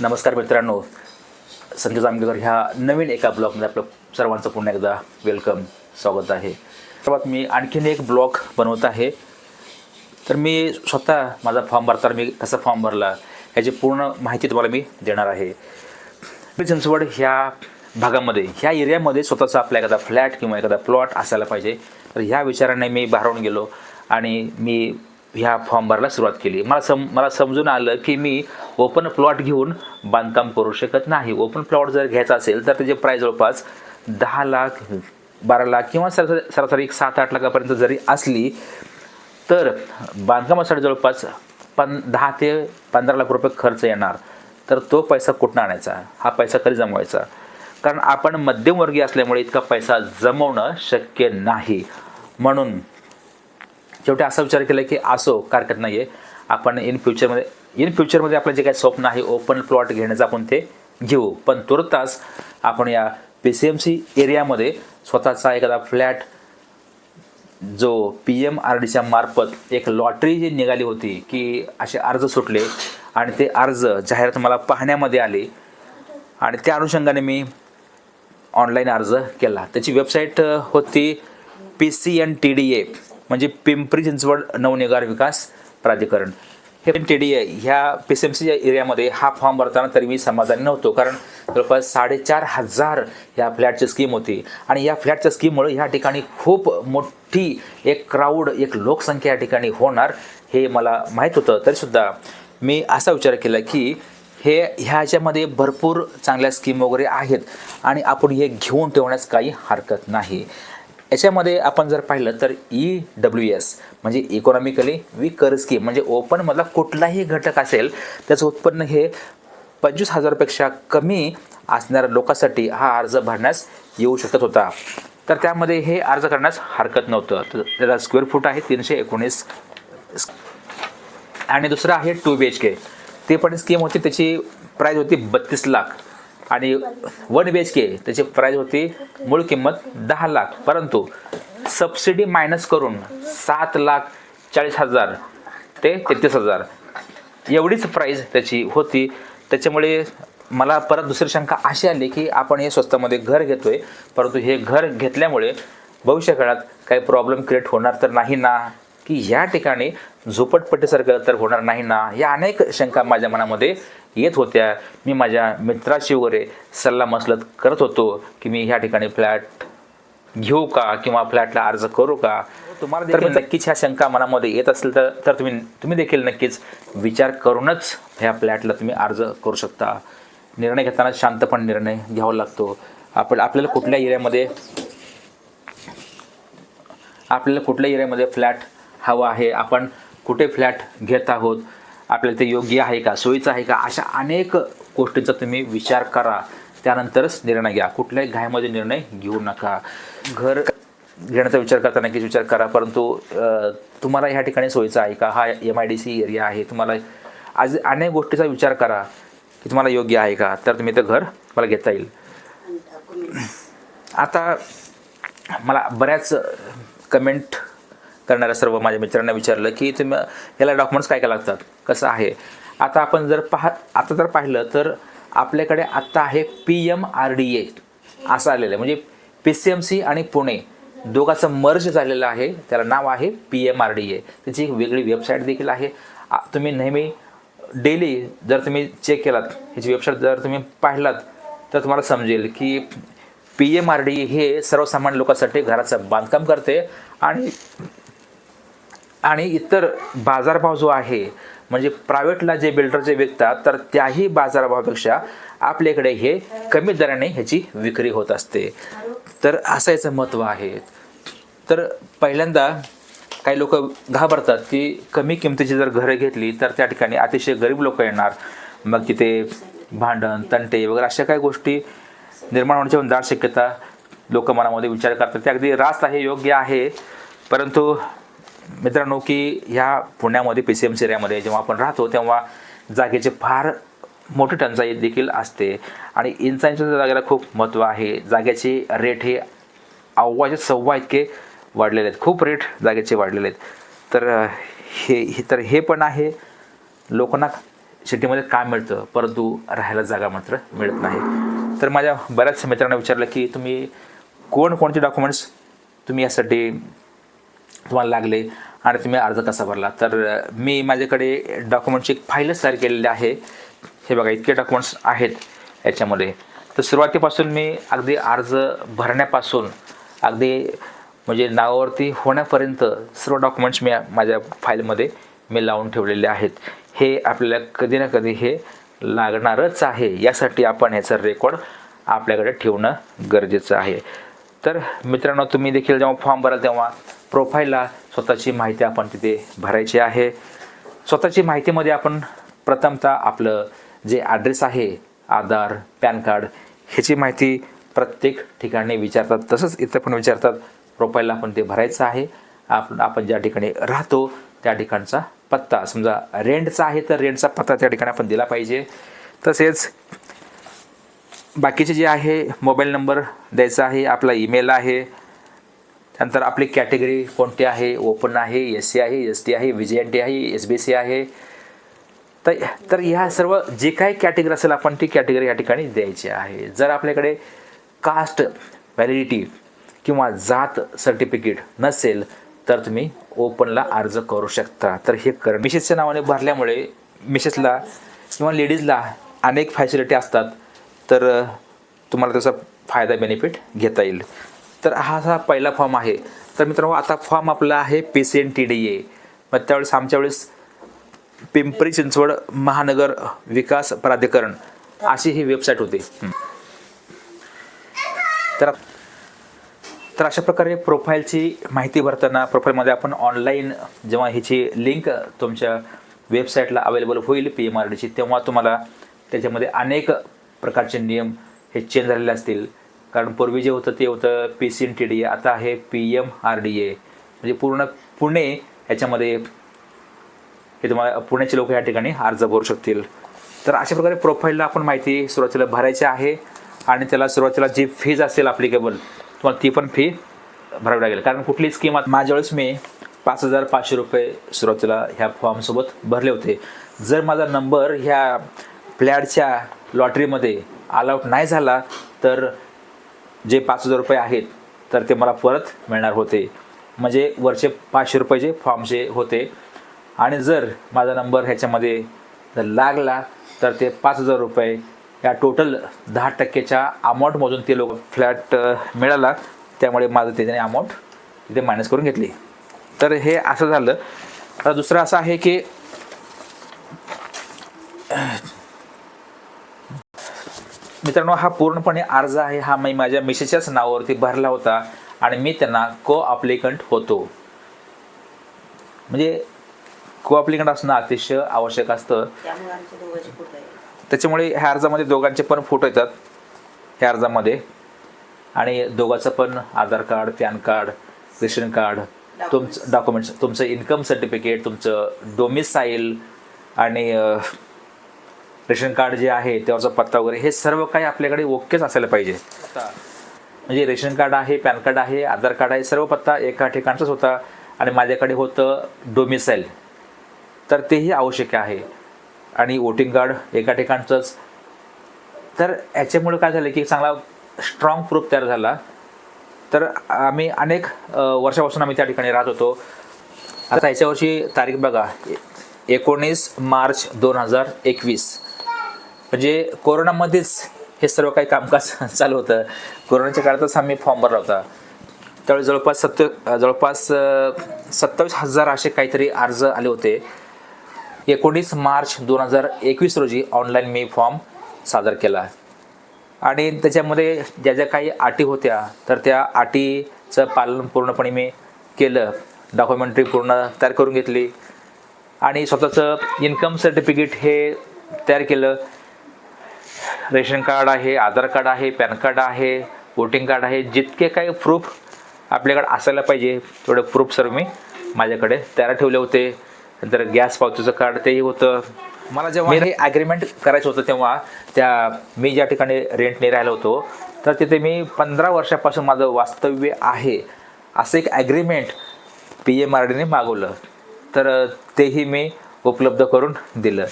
नमस्कार मित्रांनो. संजय जामगेकर ह्या नवीन एका ब्लॉगमध्ये आपलं सर्वांचं पुन्हा एकदा वेलकम स्वागत आहे. सर्वात मी आणखीन एक ब्लॉग बनवत आहे. तर मी स्वतः माझा फॉर्म भरताना मी कसा फॉर्म भरला ह्याची पूर्ण माहिती तुम्हाला मी देणार आहे. मी चिंचवड ह्या भागामध्ये ह्या एरियामध्ये स्वतःचा आपला एखादा फ्लॅट किंवा एखादा प्लॉट असायला पाहिजे. तर ह्या विचाराने मी बाहेरून गेलो आणि मी ह्या फॉर्म भरायला सुरुवात केली. मला सम मला समजून आलं की मी ओपन प्लॉट घेऊन बांधकाम करू शकत नाही. ओपन प्लॉट जर घ्यायचा असेल तर त्याचे प्राईस जवळपास दहा लाख बारा लाख किंवा सरासरी सरासरी एक सात आठ लाखापर्यंत जरी असली तर बांधकामासाठी जवळपास पन दहा ते पंधरा लाख रुपये खर्च येणार. तर तो पैसा कुठून आणायचा? हा पैसा कधी जमवायचा? कारण आपण मध्यमवर्गीय असल्यामुळे इतका पैसा जमवणं शक्य नाही. म्हणून शेवटी असा विचार केला की असो काय हरकत नाही आहे आपण इन फ्युचरमध्ये इन फ्युचरमध्ये आपलं जे काही स्वप्न आहे ओपन प्लॉट घेण्याचं आपण ते घेऊ. पण तुर्तास आपण या पी सी एम सी एरियामध्ये स्वतःचा एखादा फ्लॅट जो पी एम आर डीच्या मार्फत एक लॉटरी जी निघाली होती की असे अर्ज सुटले आणि ते अर्ज जाहिरात मला पाहण्यामध्ये आले आणि त्या अनुषंगाने मी ऑनलाईन अर्ज केला. त्याची वेबसाईट होती P C N T D A म्हणजे पिंपरी चिंचवड नवनिगार विकास प्राधिकरण. हे टी डी ए ह्या पी सी एम सी एरियामध्ये हा फॉर्म भरताना तरी मी समाधानी नव्हतो. कारण जवळपास साडेचार हजार ह्या फ्लॅटची स्कीम होती. आणि या फ्लॅटच्या स्कीममुळे ह्या ठिकाणी खूप मोठी एक क्राऊड एक लोकसंख्या या ठिकाणी होणार हे मला माहीत होतं. तरीसुद्धा मी असा विचार केला की हे ह्याच्यामध्ये भरपूर चांगल्या स्कीम वगैरे आहेत आणि आपण हे घेऊन ठेवण्यास काही हरकत नाही. याच्यामध्ये आपण जर पाहिलं तर ई डब्ल्यू एस म्हणजे इकॉनॉमिकली विकर स्कीम म्हणजे ओपनमधला कुठलाही घटक असेल त्याचं उत्पन्न हे पंचवीस हजारपेक्षा कमी असणाऱ्या लोकांसाठी हा अर्ज भरण्यास येऊ शकत होता. तर त्यामध्ये हे अर्ज करण्यास हरकत नव्हतं. तर त्याचा स्क्वेअर फूट आहे तीनशे एकोणीस. आणि दुसरं आहे टू बी एच के ते पण स्कीम होती त्याची प्राईज होती बत्तीस लाख. आणि वन बी एच के त्याची प्राईज होती मूळ किंमत दहा लाख. परंतु सबसिडी मायनस करून सात लाख चाळीस हजार ते तेहतीस हजार एवढीच प्राईज त्याची होती. त्याच्यामुळे मला परत दुसरी शंका अशी आली की आपण हे स्वस्तामध्ये घर घेतोय परंतु हे घर घेतल्यामुळे भविष्य काळात काही प्रॉब्लेम क्रिएट होणार तर नाही ना? की या ठिकाणी झोपटपट्टीसारखं तर होणार नाही ना? या अनेक शंका माझ्या मनामध्ये येत होत्या. मी माझ्या मित्राशी वगैरे सल्ला मसलत करत होतो की मी ह्या ठिकाणी फ्लॅट घेऊ का किंवा फ्लॅटला अर्ज करू का? तुम्हाला देखील नक्कीच ह्या शंका मनामध्ये येत असेल तर तर तुम्ही तुम्ही देखील नक्कीच विचार करूनच ह्या फ्लॅटला तुम्ही अर्ज करू शकता. निर्णय घेताना शांतपणे निर्णय घ्यावा लागतो. आपण आपल्याला कुठल्या एरियामध्ये आपल्याला कुठल्या एरियामध्ये फ्लॅट हवा आहे? आपण कुठे फ्लॅट घेत आहोत? आपल्याला ते योग्य आहे का सोयीचं आहे का अशा अनेक गोष्टींचा तुम्ही विचार करा. त्यानंतरच निर्णय घ्या. कुठल्याही घायमध्ये निर्णय घेऊ नका. घर घेण्याचा विचार करता नक्कीच विचार करा परंतु तुम्हाला ह्या ठिकाणी सोयीचा आहे का? हा M I D C area आहे. तुम्हाला आज अनेक गोष्टीचा विचार करा की तुम्हाला योग्य आहे का? तर तुम्ही ते घर मला घेता येईल. आता मला बऱ्याच कमेंट करणाऱ्या सर्व माझ्या मित्रांना विचारलं की तुम्ही याला डॉक्युमेंट्स काय काय लागतात? कसं आहे? आता आपण जर पाह आता जर पाहिलं तर आपल्याकडे आत्ता आहे P M R D A. असं आलेलं आहे. म्हणजे पी सी एम सी आणि पुणे दोघांचं मर्ज झालेलं आहे. त्याला नाव आहे P M R D A. त्याची एक वेगळी वेबसाईट देखील आहे. तुम्ही नेहमी डेली जर तुम्ही चेक केलात ह्याची वेबसाईट जर तुम्ही पाहिलात तर तुम्हाला समजेल की पी एम आर डी हे सर्वसामान्य लोकांसाठी घराचं बांधकाम करते आणि आणि इतर बाजारभाव जो आहे म्हणजे प्रायव्हेटला जे बिल्डर जे विकतात तर त्याही बाजारभावापेक्षा आपल्याकडे हे कमी दराने ह्याची विक्री होत असते. तर असं याचं महत्त्व आहे. तर पहिल्यांदा काही लोक घाबरतात की कमी किमतीची जर घरं घेतली तर त्या ठिकाणी अतिशय गरीब लोक येणार. मग तिथे भांडण तंटे वगैरे अशा काही गोष्टी निर्माण होण्याची दाट शक्यता लोक मनामध्ये विचार करतात. ते अगदी रास्त आहे योग्य आहे. परंतु मित्रांनो की ह्या पुण्यामध्ये पी सी एम सी एरियामध्ये जेव्हा आपण राहतो तेव्हा जागेचे फार मोठी टंचाई देखील असते. आणि इंचांच्या जागेला खूप महत्त्व आहे. जागेचे रेट हे अव्वाचे सव्वा इतके वाढलेले आहेत. खूप रेट जागेचे वाढलेले आहेत. तर हे हे- तर हे पण आहे. लोकांना सिटीमध्ये काम मिळतं. परंतु राहायला जागा मात्र मिळत नाही. तर माझ्या बऱ्याच मित्रांना विचारलं की तुम्ही कोणकोणते डॉक्युमेंट्स तुम्ही यासाठी तुम्हाला लागले. आणि तुम्ही अर्ज कसा भरला? तर मी माझ्याकडे डॉक्युमेंटची एक फाईलच तयार केलेली आहे. हे बघा इतके डॉक्युमेंट्स आहेत याच्यामध्ये. तर सुरुवातीपासून मी अगदी अर्ज भरण्यापासून अगदी म्हणजे नावावरती होण्यापर्यंत सर्व डॉक्युमेंट्स मी माझ्या फाईलमध्ये मी लावून ठेवलेले आहेत. हे आपल्याला कधी ना कधी हे लागणारच आहे. यासाठी आपण ह्याचं रेकॉर्ड आपल्याकडे ठेवणं गरजेचं आहे. तर मित्रांनो तुम्ही देखील जेव्हा फॉर्म भराल तेव्हा प्रोफाईलला स्वतःची माहिती आपण तिथे भरायची आहे. स्वतःची माहितीमध्ये आपण प्रथमतः आपलं जे ॲड्रेस आहे आधार पॅन कार्ड ह्याची माहिती प्रत्येक ठिकाणी विचारतात. तसंच इथं पण विचारतात प्रोफाईलला आपण ते भरायचं आहे. आपण आपण ज्या ठिकाणी राहतो त्या ठिकाणचा पत्ता. समजा रेंटचा आहे तर रेंटचा पत्ता त्या ठिकाणी आपण दिला पाहिजे. तसेच बाकीचे जे आहे मोबाईल नंबर द्यायचा आहे आपला ईमेल आहे. त्यानंतर आपली कॅटेगरी कोणती आहे? ओपन आहे एस सी आहे एस टी आहे व्ही एन टी आहे एस बी सी आहे. तर तर ह्या सर्व जे काही कॅटेगरी असेल आपण ती कॅटेगरी या ठिकाणी द्यायची आहे. जर आपल्याकडे कास्ट व्हॅलिडिटी किंवा जात सर्टिफिकेट नसेल तर तुम्ही ओपनला अर्ज करू शकता. तर हे कर मिसेसच्या नावाने भरल्यामुळे मिसेसला किंवा लेडीजला अनेक फॅसिलिटी असतात तर तुम्हाला त्याचा फायदा बेनिफिट घेता येईल. तर हा असा पहिला फॉर्म आहे. तर मित्रांनो आता फॉर्म आपला आहे P C N T D A मग त्यावेळेस आमच्या वेळेस पिंपरी चिंचवड महानगर विकास प्राधिकरण अशी ही वेबसाईट होती. तर तर अशा प्रकारे प्रोफाईलची माहिती भरताना प्रोफाईलमध्ये आपण ऑनलाईन जेव्हा ह्याची लिंक तुमच्या वेबसाईटला अवेलेबल होईल पी एम आर डीची तेव्हा तुम्हाला त्याच्यामध्ये अनेक प्रकारचे नियम हे चेंज झालेले असतील. कारण पूर्वी जे होतं ते होतं P C N T D A आता आहे P M R D A म्हणजे पूर्ण पुणे याच्यामध्ये हे तुम्हाला पुण्याचे लोक या ठिकाणी अर्ज भरू शकतील. तर अशा प्रकारे प्रोफाईलला आपण माहिती सुरुवातीला भरायची आहे आणि त्याला सुरुवातीला जी फीज असेल अप्लिकेबल तुम्हाला ती पण फी भरावी लागेल. कारण कुठली स्कीम माझ्या वेळेस मी पाच हजार पाचशे रुपये सुरुवातीला ह्या फॉर्मसोबत भरले होते. जर माझा नंबर ह्या फ्लॅटच्या लॉटरीमध्ये आउट नाही झाला तर जे पाच हजार रुपये आहेत तर ते मला परत मिळणार होते. म्हणजे वरचे पाचशे रुपये जे फॉर्मचे होते. आणि जर माझा नंबर ह्याच्यामध्ये जर लागला तर ते पाच हजार रुपये या टोटल दहा टक्केच्या अमाऊंटमधून ते लोक फ्लॅट मिळाला. त्यामुळे माझं त्याच्याने अमाऊंट तिथे मायनस करून घेतली. तर हे असं झालं. तर दुसरं असं आहे की मित्रांनो हा पूर्णपणे अर्ज आहे. हा मी माझ्या मिसेसच्याच नावावरती भरला होता आणि मी त्यांना को अप्लिकंट होतो. म्हणजे को अप्लिकंट असणं अतिशय आवश्यक असतं. त्याच्यामुळे ह्या अर्जामध्ये दोघांचे पण फोटो येतात. ह्या अर्जामध्ये. आणि दोघांचं पण Aadhaar card PAN card ration card तुमचं डॉक्युमेंट्स तुमचं इन्कम सर्टिफिकेट तुमचं डोमिसाईल आणि रेशन कार्ड जे आहे त्यावरचा पत्ता वगैरे हे सर्व काही आपल्याकडे ओकेच असायला पाहिजे. म्हणजे रेशन कार्ड आहे पॅन कार्ड आहे आधार कार्ड आहे सर्व पत्ता एका ठिकाणचाच होता आणि माझ्याकडे होतं डोमिसाईल तर तेही आवश्यक आहे. आणि वोटिंग कार्ड एका ठिकाणचंच. तर याच्यामुळे काय झालं की चांगला स्ट्रॉंग प्रूफ तयार झाला. तर आम्ही अनेक वर्षापासून आम्ही त्या ठिकाणी राहत होतो. आता याच्या वर्षी तारीख बघा एकोणीस मार्च दोन हजार एकवीस. म्हणजे कोरोनामध्येच हे सर्व काही कामकाज चालू होतं. कोरोनाच्या काळातच आम्ही फॉर्म भरला होता. त्यावेळी जवळपास सत्य जवळपास सत्तावीस हजार असे काहीतरी अर्ज आले होते. एकोणीस मार्च दोन हजार एकवीस रोजी ऑनलाईन मी फॉर्म सादर केला. आणि त्याच्यामध्ये ज्या ज्या काही अटी होत्या तर त्या अटीचं पालन पूर्णपणे मी केलं. डॉक्युमेंटरी पूर्ण तयार करून घेतली. आणि स्वतःचं इन्कम सर्टिफिकेट हे तयार केलं. रेशन कार्ड आहे आधार कार्ड आहे पॅन कार्ड आहे वोटिंग कार्ड आहे जितके काही प्रूफ आपल्याकडे असायला पाहिजे तेवढे प्रूफ सर्व मी माझ्याकडे तयार ठेवले होते. नंतर गॅस पावतीचं कार्ड तेही होतं. मला जेव्हा हे ॲग्रीमेंट करायचं होतं तेव्हा त्या मी ज्या ठिकाणी रेंटने राहिलो होतो तर तिथे मी पंधरा वर्षापासून माझं वास्तव्य आहे असं एक ॲग्रीमेंट पी एम आर डीने मागवलं. तर तेही मी उपलब्ध करून दिलं.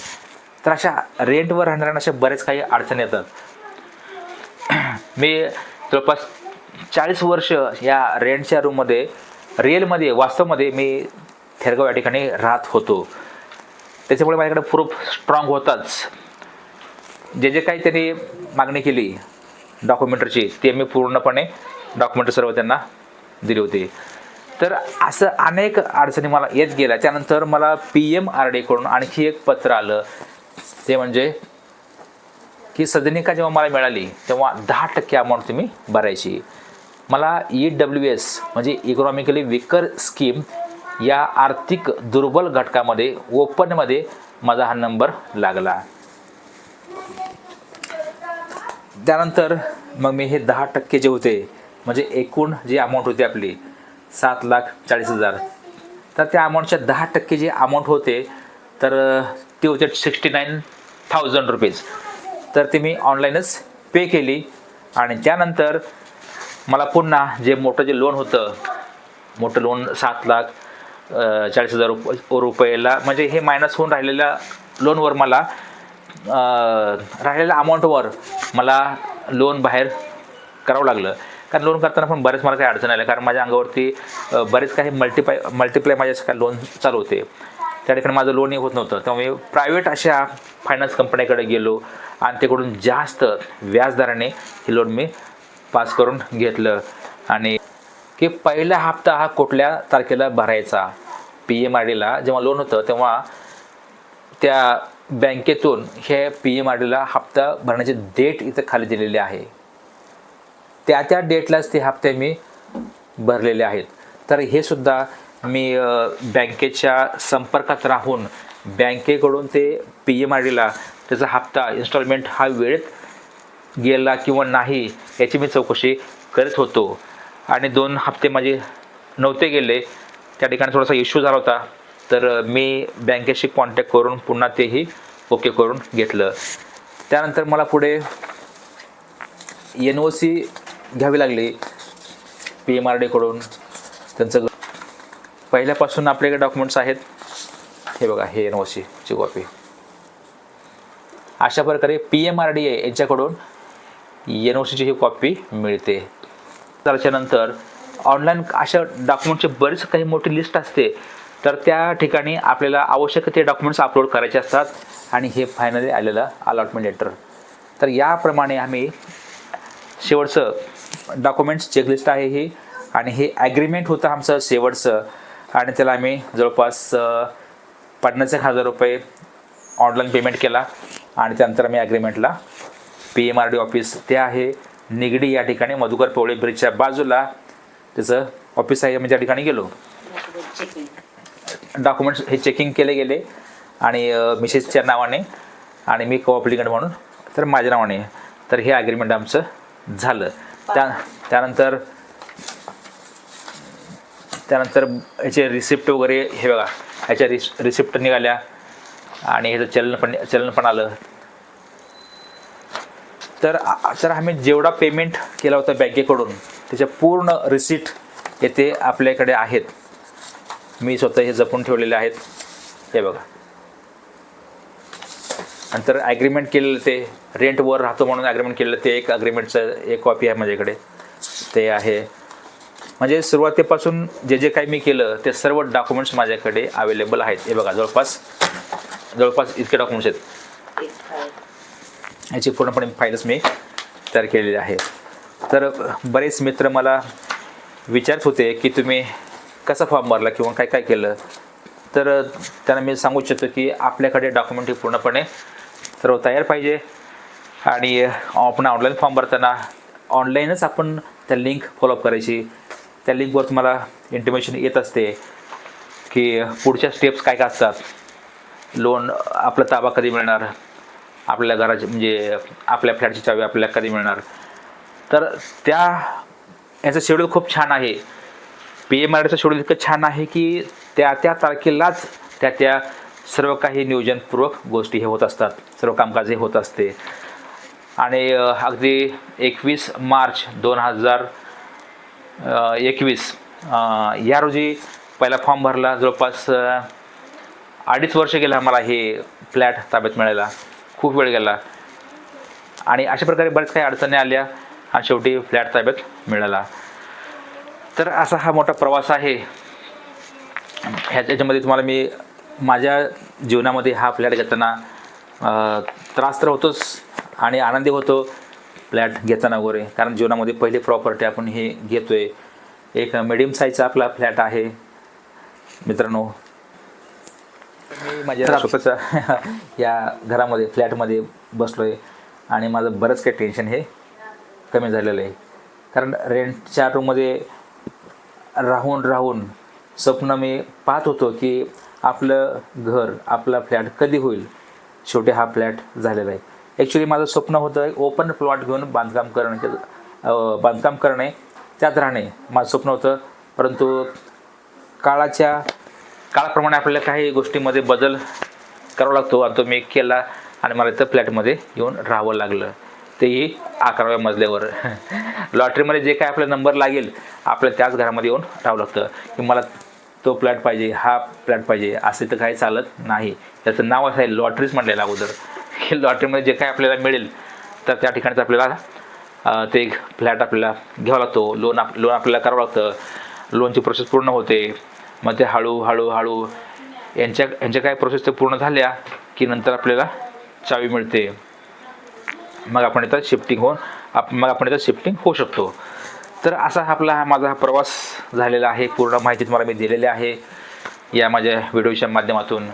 तर अशा रेंटवर राहणाऱ्यांना अशा बरेच काही अडचणी येतात. मी जवळपास चाळीस वर्ष या रेंटच्या रूममध्ये रिअलमध्ये वास्तवमध्ये मी थेरगाव या ठिकाणी राहत होतो. त्याच्यामुळे माझ्याकडे प्रूफ स्ट्रॉंग होताच. जे जे काही त्यांनी मागणी केली डॉक्युमेंटरीची ते मी पूर्णपणे डॉक्युमेंटरी सर्व त्यांना दिली होती. तर असं अनेक अडचणी मला येत गेल्या. त्यानंतर मला पी एम आर डीकडून आणखी एक पत्र आलं. ते म्हणजे की सदनिका जेव्हा मला मिळाली तेव्हा दहा टक्के अमाऊंट तुम्ही भरायची. मला ई डब्ल्यू एस म्हणजे इकॉनॉमिकली विकर स्कीम या आर्थिक दुर्बल घटकामध्ये ओपनमध्ये माझा हा नंबर लागला. त्यानंतर मग मी हे दहा टक्के जे होते म्हणजे एकूण जी अमाऊंट होती आपली सात लाख चाळीस हजार. तर त्या अमाऊंटच्या दहा टक्के जे अमाऊंट होते तर ती होते सिक्स्टी नाईन थाउजंड रुपीज तर ती मी ऑनलाईनच पे केली. आणि त्यानंतर मला पुन्हा जे मोठं जे लोन होतं मोठं लोन सात लाख चाळीस हजार रुप रुपयाला म्हणजे हे मायनस होऊन राहिलेल्या लोनवर मला राहिलेल्या अमाऊंटवर मला लोन बाहेर करावं लागलं. कारण लोन करताना पण बरेच मला काही अडचण आल्या. कारण माझ्या अंगावरती बरेच काही मल्टिपाय मल्टिप्लाय माझ्या काय लोन चालू होते. त्या ठिकाणी माझं लोनही होत नव्हतं. त्यामुळे मी प्रायव्हेट अशा फायनान्स कंपन्याकडे गेलो आणि तिकडून जास्त व्याजदराने हे लोन मी पास करून घेतलं. आणि की पहिला हप्ता हा कुठल्या तारखेला भरायचा? पी एम आर डीला जेव्हा लोन होतं तेव्हा त्या बँकेतून हे पी एम आर डीला हप्ता भरण्याची डेट इथं खाली दिलेली आहे. त्या त्या डेटलाच ते हप्ते मी भरलेले आहेत. तर हे सुद्धा मी बँकेच्या संपर्कात राहून बँकेकडून ते पी एम आर डीला त्याचा हप्ता इन्स्टॉलमेंट हा वेळेत गेला किंवा नाही याची मी चौकशी करत होतो. आणि दोन हप्ते माझे नव्हते गेले. त्या ठिकाणी थोडासा इश्यू झाला होता. तर मी बँकेशी कॉन्टॅक्ट करून पुन्हा तेही ओके करून घेतलं. त्यानंतर मला पुढे एन ओ सी घ्यावी लागली. पी एम आर डीकडून. त्यांचं पहिल्यापासून आपल्याकडे डॉक्युमेंट्स आहेत. हे बघा हे एन ओ सीची कॉपी अशा प्रकारे P M R D A यांच्याकडून एन ओ सीची ही कॉपी मिळते. त्याच्यानंतर ऑनलाईन अशा डॉक्युमेंटची बरीच काही मोठी लिस्ट असते. तर त्या ठिकाणी आपल्याला आवश्यक ते डॉक्युमेंट्स अपलोड करायचे असतात आणि हे फायनली आलेलं अलॉटमेंट लेटर तर याप्रमाणे आम्ही शेवटचं डॉक्युमेंट्स चेकलिस्ट आहे ही. आणि हे ॲग्रीमेंट होतं आमचं शेवटचं. आणि त्याला आम्ही जवळपास पन्नास एक हजार रुपये ऑनलाईन पेमेंट केला. आणि त्यानंतर आम्ही ॲग्रीमेंटला P M R D office ते आहे निगडी या ठिकाणी मधुकर पवळे ब्रिजच्या बाजूला. त्याचं ऑफिस आहे आम्ही त्या ठिकाणी गेलो. डॉक्युमेंट्स हे चेकिंग केले गेले. आणि मिसेसच्या नावाने आणि मी कोऑप्लिकंट म्हणून तर माझ्या नावाने तर हे ॲग्रीमेंट आमचं झालं. त्या त्यानंतर त्यानंतर ह्याचे रिसिप्ट वगैरे हे बघा ह्याच्या रिस रिसिप्ट निघाल्या. आणि ह्याचं चलन पण चलन पण आलं. तर तर आम्ही जेवढा पेमेंट केला होता बँकेकडून त्याच्या पूर्ण रिसिट येथे आपल्याकडे आहेत. मी स्वतः हे जपून ठेवलेले आहेत. हे बघा. नंतर ॲग्रीमेंट केलेलं ते रेंटवर राहतो म्हणून ॲग्रीमेंट केलेलं ते एक ॲग्रीमेंटचं एक कॉपी आहे माझ्याकडे. ते आहे. म्हणजे सुरुवातीपासून जे जे काही मी केलं ते सर्व डॉक्युमेंट्स माझ्याकडे अवेलेबल आहेत. हे बघा जवळपास जवळपास इतके डॉक्युमेंट्स आहेत. याची पूर्णपणे फाईलच मी तयार केलेली आहे. तर बरेच मित्र मला विचारत होते की तुम्ही कसा फॉर्म भरला किंवा काय काय केलं? तर त्यांना मी सांगू इच्छितो की आपल्याकडे डॉक्युमेंट हे पूर्णपणे सर्व तयार पाहिजे. आणि आपण ऑनलाईन फॉर्म भरताना ऑनलाईनच आपण त्या लिंक फॉलोअप करायची. त्या लिंकवर तुम्हाला इंटिमेशन येत असते की पुढच्या स्टेप्स काय काय असतात. लोन आपला ताबा कधी मिळणार? आपल्या घराची म्हणजे आपल्या फ्लॅटची चावी आपल्याला कधी मिळणार? तर त्या याचं शेड्यूल खूप छान आहे. पी एम आरचं शेड्यूल इतकं छान आहे की त्या त्या तारखेलाच त्या त्या सर्व काही नियोजनपूर्वक गोष्टी हे होत असतात. सर्व कामकाज हे होत असते. आणि अगदी एकवीस मार्च दोन हजार एकवीस. या रोजी पहिला फॉर्म भरला. जवळपास अडीच वर्ष गेलं मला हे फ्लॅट ताब्यात मिळायला. खूप वेळ गेला. आणि अशा प्रकारे बऱ्याच काही अडचणी आल्या आणि शेवटी फ्लॅट ताब्यात मिळाला. तर असा हा मोठा प्रवास आहे. ह्याच्यामध्ये तुम्हाला मी माझ्या जीवनामध्ये हा फ्लॅट घेताना त्रास तर होतोच आणि आनंदी होतो. फ्लॅट घेताना वगैरे. कारण जीवनामध्ये पहिली प्रॉपर्टी आपण हे घेतो आहे एक मिडियम साईजचा आपला फ्लॅट आहे. मित्रांनो मी माझ्या स्वतःच्या या घरामध्ये फ्लॅटमध्ये बसलो आहे आणि माझं बरंच काही टेन्शन हे कमी झालेलं आहे. कारण रेंटच्या रूममध्ये राहून राहून स्वप्न मी पाहत होतो की आपलं घर आपला फ्लॅट कधी होईल? शेवटी हा फ्लॅट झालेला आहे. ॲक्च्युली माझं स्वप्न होतं ओपन प्लॉट घेऊन बांधकाम करणे बांधकाम करणे त्यात राहणे. माझं स्वप्न होतं. परंतु काळाच्या काळाप्रमाणे आपल्याला काही गोष्टीमध्ये बदल करावा लागतो आणि तो मी केला आणि मला इथं फ्लॅटमध्ये येऊन राहावं लागलं. तेही अकराव्या मजल्यावर. लॉटरीमध्ये जे काय आपला नंबर लागेल आपल्याला त्याच घरामध्ये येऊन राहावं लागतं. की मला तो फ्लॅट पाहिजे हा फ्लॅट पाहिजे असे तर काही चालत नाही. त्याचं नाव असं आहे लॉटरीच म्हटलेलं अगोदर. की लॉटरीमध्ये जे काय आपल्याला मिळेल तर त्या ठिकाणचं आपल्याला ते ते फ्लॅट आपल्याला घ्यावा लागतो. लोन आप लोन आपल्याला करावं लागतं. लोनची प्रोसेस पूर्ण होते. मग ते हळू हळू हळू यांच्या यांच्या काय प्रोसेस तर पूर्ण झाल्या की नंतर आपल्याला चावी मिळते. मग आपण इथं शिफ्टिंग होऊन आप मग आपण इथं शिफ्टिंग होऊ शकतो. तर असा हा आपला हा माझा हा प्रवास झालेला आहे. पूर्ण माहिती तुम्हाला मी दिलेली आहे या माझ्या व्हिडिओच्या माध्यमातून.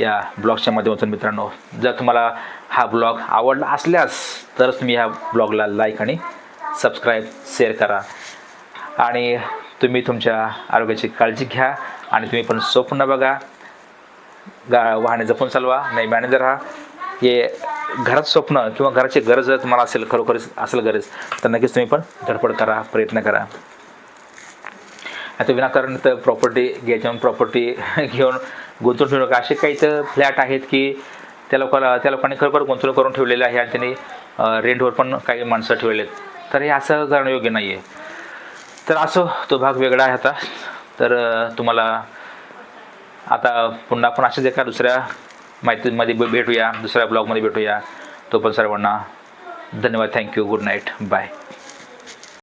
या ब्लॉगच्या माध्यमातून मित्रांनो जर तुम्हाला हा ब्लॉग आवडला असल्यास तरच तुम्ही ह्या ब्लॉगला लाईक आणि सबस्क्राईब शेअर करा. आणि तुम्ही तुमच्या आरोग्याची काळजी घ्या आणि तुम्ही पण स्वप्न बघा. गा वाहने जपून चालवा नाही मॅनेजर राहा हे घरात स्वप्न किंवा घराची गरज जर तुम्हाला असेल खरोखरच असेल गरज तर नक्कीच तुम्ही पण धडपड करा प्रयत्न करा. आता विनाकारण तर प्रॉपर्टी घ्यायच्या प्रॉपर्टी घेऊन गुंतवणूक ठेवू नका असे काही तर फ्लॅट आहेत की त्या लोकांना त्या लोकांनी खरोखर गुंतवणूक करून ठेवलेले आहे आणि त्यांनी रेंटवर पण काही माणसं ठेवलेत. तर हे असं करणं योग्य नाही आहे तर असो तो भाग वेगळा आहे आता. तर तुम्हाला आता पुन्हा आपण अशाच एका दुसऱ्या माहितीमध्ये भेटूया. दुसऱ्या ब्लॉगमध्ये भेटूया. तो पण सर्वांना धन्यवाद. Thank you good night bye